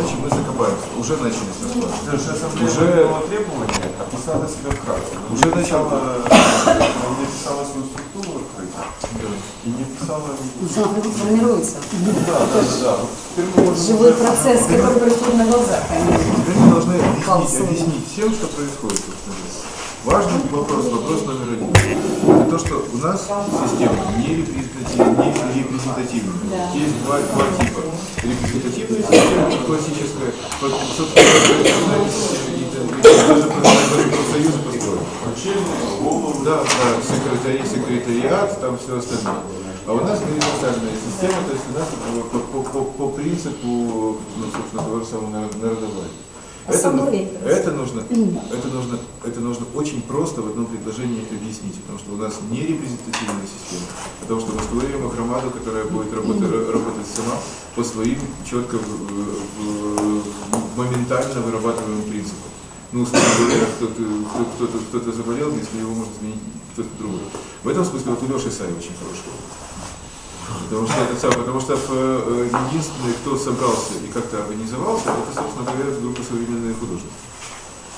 иначе мы закопаемся. Уже начали с ассамблея Уже- требования, описала себя вкратце. Уже не начал. писала, не писала свою структуру открыто. И не писала... Уже формируется. Да, да, да, да. Вот Живой процесс, который происходит на глазах. Теперь мы должны объяснить, объяснить всем, что происходит. Важный вопрос, вопрос номер один. Что у нас система не репрезентативная. Не репрезентативная. Да. Есть два, два типа. Репрезентативная система классическая, профсоюзы голову. Да, да, секретари, секретариат, там все остальное. А у нас горизонтальная система, то есть у нас по, по, по, по принципу, ну, собственно, того же самого народ- Это, это нужно, это нужно, это нужно очень просто в одном предложении объяснить, потому что у нас не репрезентативная система, потому что мы створим громаду, которая будет работать, работать сама по своим четко моментально вырабатываемым принципам. Ну, условно говоря, кто-то, кто- кто-то, кто-то заболел, если его может заменить кто-то другой. В этом смысле вот у Леши Сави очень хороший. Потому что, это самое, потому что э, единственный, кто собрался и как-то организовался, это, собственно говоря, группа современные художники.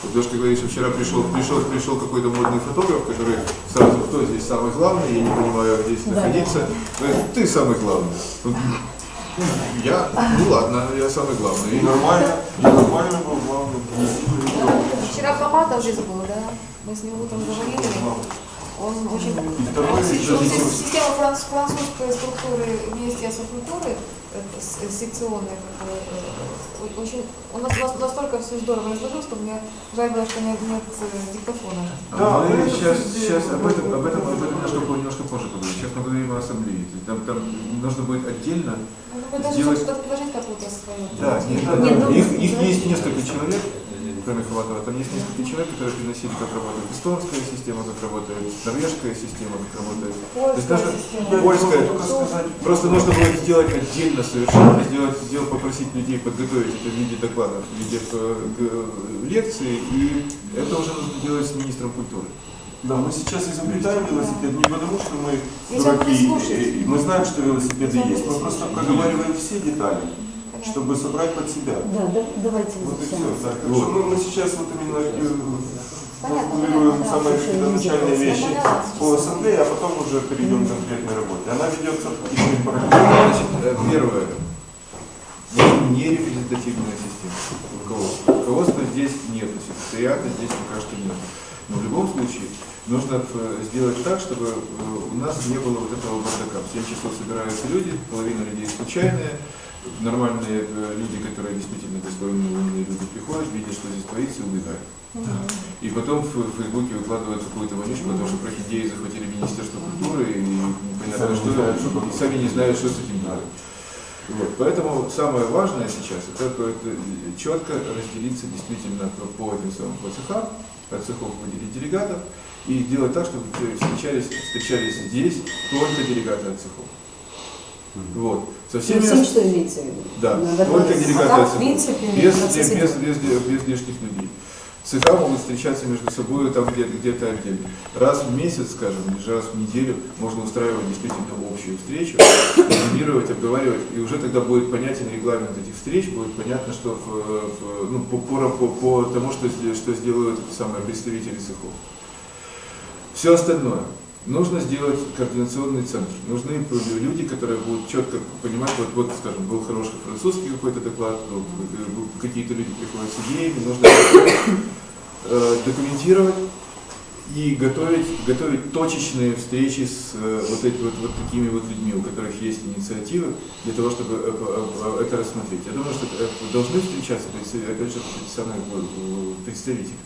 Вот Лешка говорит, что вчера пришел, пришел, пришел какой-то модный фотограф, который сразу, кто здесь самый главный, я не понимаю, где здесь Да. находиться. Говорит, ты самый главный. «Ну, Я, ну ладно, я самый главный. И нормально, и нормально был главный. Вчера Хаматов здесь был, да? Мы с ним утром говорили. Он очень... Система франц- французской структуры вместе с культуры, секционной, такой, э, очень... Он нас- нас- настолько все здорово изложил, что мне жаль было, что нет, нет э, диктофона. Да, мы это сейчас, сейчас об этом, об этом, об этом немножко, немножко позже поговорим. Сейчас мы говорим о ассамблее. Там, там нужно будет отдельно Ну, Сделать- предложить какую-то свою. Да, нет, да, Нет, да. ну, их, их есть несколько человек, кроме Хаматова, там есть несколько человек, которые приносили, как работает эстонская система, как работает норвежская система, как работает. То есть Польская даже система. Польская. Просто нужно будет сделать отдельно совершенно, сделать, сделать, попросить людей подготовить это в виде докладов, в виде э, г- лекции, и это уже нужно делать с министром культуры. Да, мы сейчас изобретаем велосипед не потому, что мы дураки, и- мы знаем, что велосипеды есть. Мы просто проговариваем все детали. Чтобы собрать под себя. Да, да, давайте Вот и все. Так Вот. что мы, мы сейчас вот именно э, формулируем самые какие-то начальные вещи по ассамблее, а потом уже перейдем к конкретной работе. Она ведется фактически параллельно. Значит, первое. Не репрезентативная система. Руководство. Руководства здесь нет, секретариата здесь пока что нет. Но в любом случае нужно э, сделать так, чтобы э, у нас не было вот этого бардака. В 7 часов собираются люди, половина людей случайные, нормальные э, люди, которые действительно достойные умные люди приходят, видят, что здесь творится, и убегают. И потом в Фейсбуке выкладывают какую-то вонючку, потому что прохидеи захватили Министерство культуры, и непонятно Сами что, не знают, что и сами не знают, что с этим делать. Вот. Поэтому самое важное сейчас это, это четко разделиться действительно по, по этим самым по цехам, от цехов выделить делегатов и сделать так, чтобы встречались, встречались здесь только делегаты от цехов. Вот. Со всеми Всем, что имеется в виду. да, Надо только делегаты а так, в принципе, без, без, идет. без, без лишних людей. Цеха могут встречаться между собой там где-то где отдельно. Раз в месяц, скажем, или же раз в неделю можно устраивать действительно общую встречу, координировать, обговаривать, и уже тогда будет понятен регламент этих встреч, будет понятно, что в, в- ну, по, по, по, по тому, что, что сделают самые представители цехов. Все остальное. Нужно сделать координационный центр. Нужны люди, которые будут четко понимать, вот, вот скажем, был хороший французский какой-то доклад, был, какие-то люди приходят с идеями, нужно э, документировать и готовить, готовить точечные встречи с э, вот, эти, вот, вот такими вот людьми, у которых есть инициативы, для того, чтобы э, это рассмотреть. Я думаю, что должны встречаться, представ- опять же, самые представители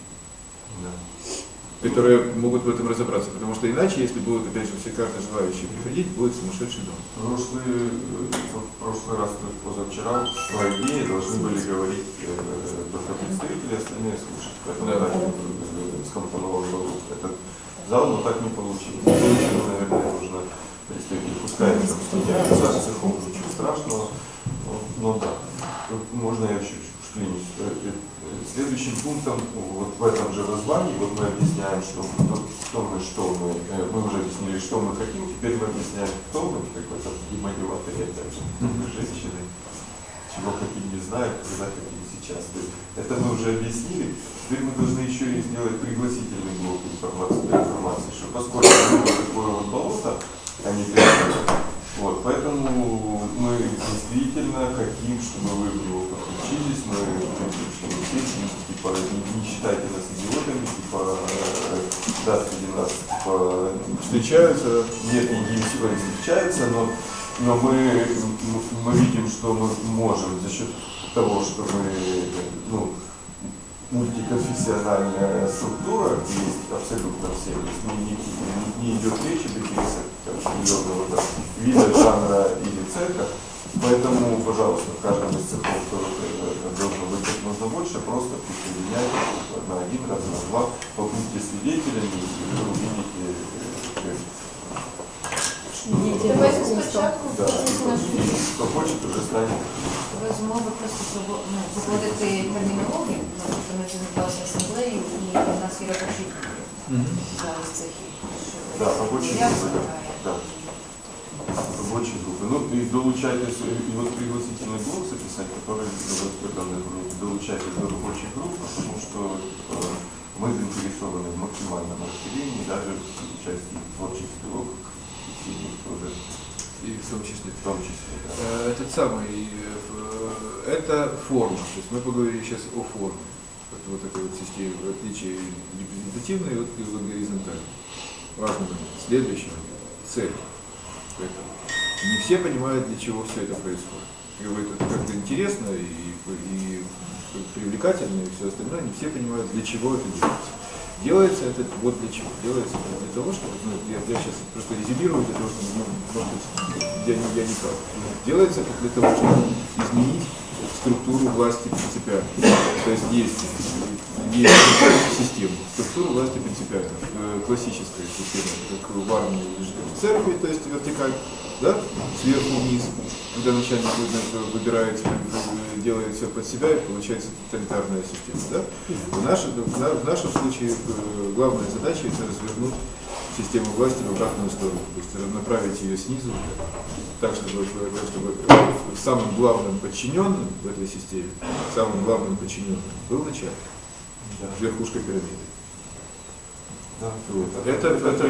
которые могут в этом разобраться, потому что иначе, если будут, опять же, все карты желающие приходить, будет сумасшедший дом. Прошлый, э, в прошлый раз, то есть позавчера, по идее, должны были говорить э, только представители, остальные слушать. Поэтому Да. так э, скомпоновал этот зал, но так не получилось. Получилось, наверное, нужно представителей, пускай там меняются, цехом ничего страшного, но, но да. Тут можно я еще вклинюсь. Следующим пунктом вот в этом же воззвании вот мы объясняем, что, кто, кто мы, что мы, э, мы уже объяснили, что мы хотим, теперь мы объясняем, кто мы, как в этом и мотиваторе опять же, женщины, чего хотим не знают, когда хотим сейчас. То есть это мы уже объяснили. Теперь мы должны еще и сделать пригласительный блок информации, информации, что поскольку мы такое вот болото, а не поэтому мы действительно хотим, чтобы вы в него подключились, мы хотим, чтобы все, типа, не, считайте нас идиотами, типа, э, да, среди нас, типа, Встречаются, нет, не не встречаются, но, но мы, мы видим, что мы можем за счет того, что мы ну, мультиконфессиональная структура есть абсолютно все. То есть не, не, не идет речь об интересах вида, жанра или цеха. Поэтому, пожалуйста, в каждом из цехов, который э, должно быть как можно больше, просто присоединяйтесь на один раз, на два, побудьте свидетелями, и вы увидите э, Давайте спочатку Да, включимо наш хто хоче, уже станет. Ви змови просто прово- ну, проводити термінологію, наприклад, ми це відбулася асамблею, і в нас є робочі групи зараз цих. Да, робочі Групи. Да. Рабочие группы. Ну и долучайтесь, и вот пригласительный блок записать, который в данной группе, долучайтесь до рабочих групп, потому что э, мы заинтересованы в максимальном расширении, даже в части творческих блок, тоже и в том числе. в том числе. да. Э, Этот самый, э, это форма, то есть мы поговорили сейчас о форме. Вот, вот этой вот системе, в отличие репрезентативной от горизонтальной. Важный момент. Следующий момент. Цель. Поэтому не все понимают, для чего все это происходит. И это как-то интересно и, и привлекательно и все остальное, не все понимают, для чего это делается. Делается это вот для чего? Делается это для того, чтобы, ну, я, я сейчас просто резюмирую, для того, чтобы, ну, быть, я я не прав. Делается это для того, чтобы изменить структуру власти принципиально. То есть есть, есть система, структура власти принципиально. Э, Классическая система, как в армии в церкви, то есть вертикаль, да, сверху вниз, когда начальник вы- выбирает, э, делает все под себя, и получается тоталитарная система. Да? В, нашем, в на- в нашем случае э, главная задача это развернуть систему власти в обратную сторону, то есть направить ее снизу, так, чтобы, чтобы самым главным подчиненным в этой системе, самым главным подчиненным был начальник, Да. верхушка пирамиды. Да. Вот. Это, это, это,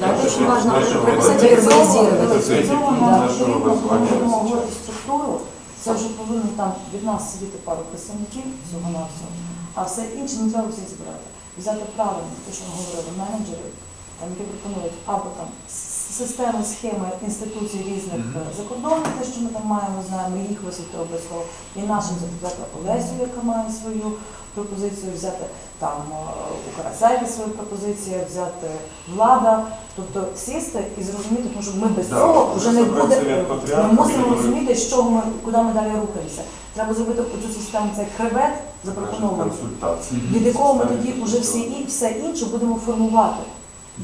Да, это очень важно, это- это это- прописать это- и вербализировать. это цель Цього нашого потрібно, коли визвання будемо зараз. говорити структуру, це вже повинно там від нас сидіти пару представників всього на всього, а все інше не треба всіх збирати. Взяти правильно, те, що ми говорили, менеджерів, там, які пропонують або там с- системи, схеми інституцій різних Мгм. е, закордонних, те, що ми там маємо, знаємо, їх висвітлити обов'язково, і нашим взяти Олесю, яка має свою пропозицію, взяти там е, у Карасеві свою пропозицію, взяти влада, тобто сісти і зрозуміти, тому що ми без Да, цього вже не буде. Ми мусимо розуміти, чого ми куди ми далі рухаємося. Треба зробити цю систему цей хребет запропонований, від якого ми тоді вже всі і все інше будемо формувати.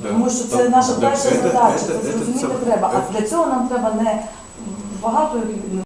Тому що це наша перша задача. Це зрозуміти треба. А для цього нам треба не багато